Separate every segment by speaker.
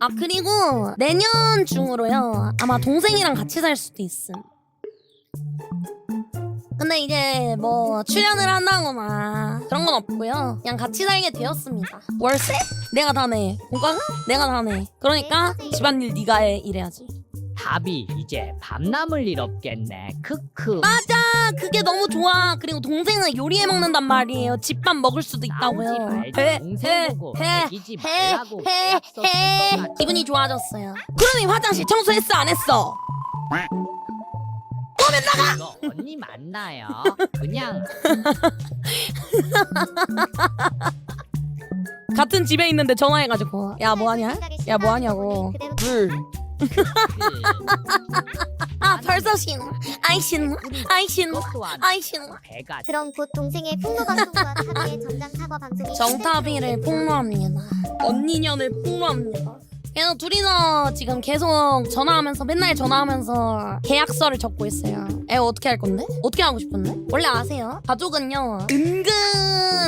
Speaker 1: 아 그리고 내년 중으로요. 아마 동생이랑 같이 살 수도 있음. 근데 이제 뭐 출연을 한다거나 그런 건 없고요. 그냥 같이 살게 되었습니다. 월세? 내가 다내. 공과금? 내가 다내. 그러니까 집안일 네가 해. 이래야지
Speaker 2: 답이 이제 밥 남을 일 없겠네. 크크.
Speaker 1: 맞아 그게 너무 좋아 그리고 동생은 요리해 먹는단 말이에요 집밥 먹을 수도
Speaker 2: 나오지
Speaker 1: 있다고요
Speaker 2: 말고
Speaker 1: 해,
Speaker 2: 동생
Speaker 1: 해,
Speaker 2: 보고
Speaker 1: 해, 해,
Speaker 2: 말라고
Speaker 1: 해,
Speaker 2: 약속
Speaker 1: 해.
Speaker 2: 준것 같아.
Speaker 1: 기분이 좋아졌어요 그러니 화장실 청소했어 안 했어?
Speaker 2: 이거 언니 맞나요? 그냥
Speaker 1: 같은 집에 있는데 전화해가지고 야 뭐하냐? 야 뭐하냐고
Speaker 2: 물그
Speaker 1: 아 벌써 신호. 아이 신호. 아이 신호. 아이 신호.
Speaker 2: 배가
Speaker 3: 그럼 곧 동생의 풍로 방송과 타비의 전장 사과 방송이
Speaker 1: 정타비를 폭로합니다. 언니년을 폭로합니다. 그래서 둘이서 지금 계속 전화하면서 맨날 전화하면서 계약서를 적고 있어요. 애 어떻게 할 건데? 어떻게 하고 싶은데? 원래 아세요? 가족은요 은근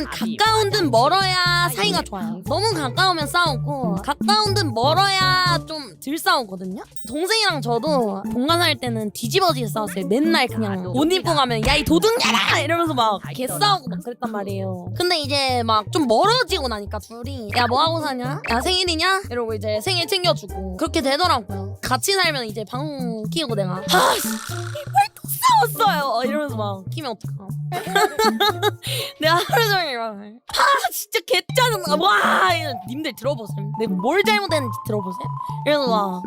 Speaker 1: 가까운 듯 멀어야 사이가 좋아요. 너무 가까우면 싸우고 가까운 듯 멀어야 좀 덜 싸우거든요. 동생이랑 저도 동가 살 때는 뒤집어지게 싸웠어요. 맨날 그냥 옷 입고 가면 야 이 도둑년아 이러면서 막 개 싸우고 막 그랬단 말이에요. 근데 이제 막 좀 멀어지고 나니까 둘이 야 뭐 하고 사냐? 야 생일이냐? 이러고 이제 생일 챙겨주고 그렇게 되더라고요. 같이 살면 이제 방송 키우고 내가 아 싸웠어요. 이러면서 막 키면 어떡함 내가 하루 종일 막아 진짜 개 짜증나. 와! 님들 들어보세요 내가 뭘 잘못했는지 들어보세요 이러면서 막.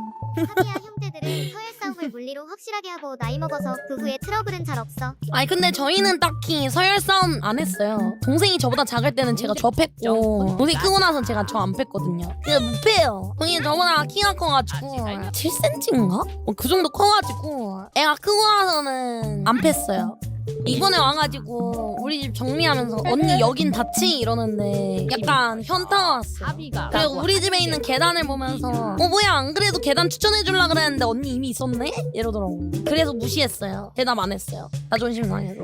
Speaker 3: 타비와 형제들은 서열 싸움을 물리로 확실하게 하고 나이 먹어서 그 후에 트러블은 잘 없어.
Speaker 1: 아니 근데 저희는 딱히 서열 싸움 안 했어요. 동생이 저보다 작을 때는 제가 저 팼고 동생이 크고 나선 제가 저 안 팼거든요. 근데 못 패요. 동생이 저보다 키가 커가지고 7cm인가? 어, 그 정도 커가지고 애가 크고 나서는 안 팼어요. 이번에 와가지고 우리 집 정리하면서 언니 여긴 닫지 이러는데 약간 현타 왔어.
Speaker 2: 사비가.
Speaker 1: 그리고 우리 집에 있는 계단을 보면서 어 뭐야 안 그래도 계단 추천해 줄라 그랬는데 언니 이미 있었네? 이러더라고. 그래서 무시했어요. 대답 안 했어요. 자존심 상해서